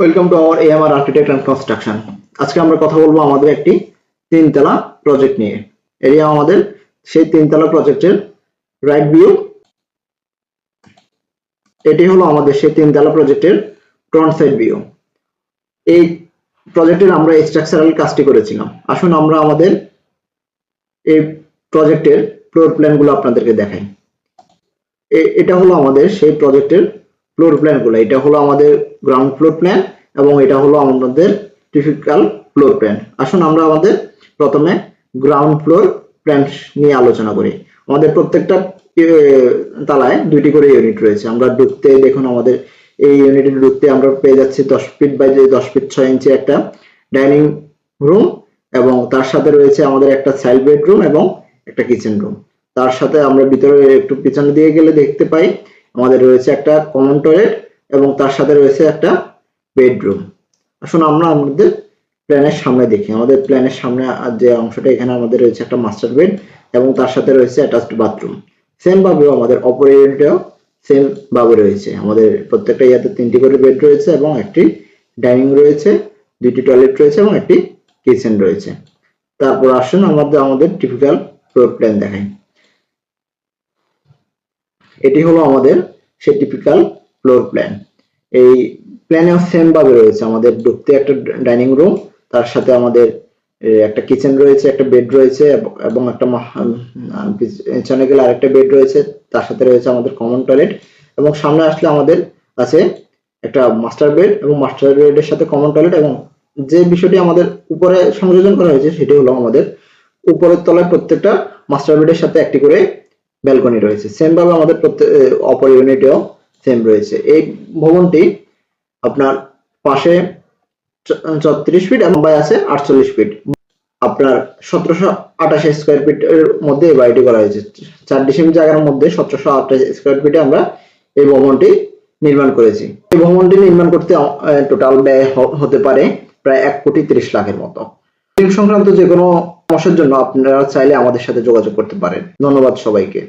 Welcome to our AMR architect and construction আজকে আমরা কথা বলব আমাদের একটি তিনতলা প্রজেক্ট নিয়ে। এরিয়া আমাদের সেই তিনতলা প্রজেক্টের রাইট ভিউ এটি হলো আমাদের সেই তিনতলা প্রজেক্টের ফ্রন্ট সাইড ভিউ এই প্রজেক্টের আমরা স্ট্রাকচারাল কাজটি করেছিলাম। আসুন আমরা আমাদের এই প্রজেক্টের ফ্লোর প্ল্যানগুলো আপনাদেরকে দেখাই। এটা হলো আমাদের সেই প্রজেক্টের ফ্লোর প্ল্যানগুলো। এটা হলো আমাদের গ্রাউন্ড ফ্লোর প্ল্যান এবং এটা হলো আমাদের টিপিক্যাল ফ্লোর প্ল্যান আসুন আমরা আমাদের প্রথমে গ্রাউন্ড ফ্লোর প্ল্যান নিয়ে আলোচনা করি। আমাদের প্রত্যেকটা তালায় দুইটি করে ইউনিট রয়েছে। আমরা ঢুকতে দেখুন আমাদের এই ইউনিটে ঢুকতে আমরা পেয়ে যাচ্ছি দশ ফিট বাই দশ ফিট ছয় ইঞ্চি একটা ডাইনিং রুম এবং তার সাথে রয়েছে আমাদের একটা চাইল্ড বেডরুম এবং একটা কিচেন রুম তার সাথে আমরা ভিতরে একটু পিছনে দিয়ে গেলে দেখতে পাই আমাদের রয়েছে একটা কমন টয়লেট এবং তার সাথে রয়েছে একটা বেডরুম আসুন আমরা আমাদের প্ল্যানের সামনে দেখি। আমাদের প্ল্যানের সামনে যে অংশটা, এখানে আমাদের রয়েছে একটা মাস্টার বেড এবং তার সাথে রয়েছে অ্যাটাচড বাথরুম সেম ভাবেও আমাদের অপর সেম ভাবে রয়েছে। আমাদের প্রত্যেকটা ইয়াতে তিনটি করে বেড রয়েছে এবং একটি ডাইনিং রয়েছে, দুইটি টয়লেট রয়েছে এবং একটি কিচেন রয়েছে। তারপর আসুন আমাদের আমাদের টিপিক্যাল ফ্লোর প্ল্যান দেখাই। এটি হলো আমাদের সে টিপিক্যাল ফ্লোর প্ল্যান এই প্ল্যানেও সেম ভাবে রয়েছে। আমাদের ঢুকতে একটা ডাইনিং রুম তার সাথে আমাদের একটা কিচেন রয়েছে, একটা বেড রয়েছে, এবং একটা পিছনে গেলে আরেকটা বেড রয়েছে, তার সাথে রয়েছে আমাদের কমন টয়লেট এবং সামনে আসলে আমাদের আছে একটা মাস্টার বেড এবং মাস্টার বেডের সাথে কমন টয়লেট এবং যে বিষয়টি আমাদের উপরে সংযোজন করা হয়েছে, সেটি হলো আমাদের উপরের তলায় প্রত্যেকটা মাস্টার বেডের সাথে একটি করে ব্যালকনি রয়েছে। সেম ভাবে আমাদের প্রত্যেক অপর ইউনিটেও সেম রয়েছে। এই ভবনটি আপনার পাশে চত্রিশ ফিট এবং বাই আছে আটচল্লিশ ফিট আপনার সতেরোশো আঠাশ স্কোয়ার ফিট এর মধ্যে এই বাড়িটি করা হয়েছে। চার ডিসিমি জায়গার মধ্যে সতেরোশো আঠাশ স্কোয়ার ফিটে আমরা এই ভবনটি নির্মাণ করেছি। এই ভবনটি নির্মাণ করতে টোটাল ব্যয় হতে পারে প্রায় এক কোটি তিরিশ লাখের মতো। সংক্রান্ত যে কোনো সমস্যার জন্য আপনারা চাইলে আমাদের সাথে যোগাযোগ করতে পারেন। ধন্যবাদ সবাইকে।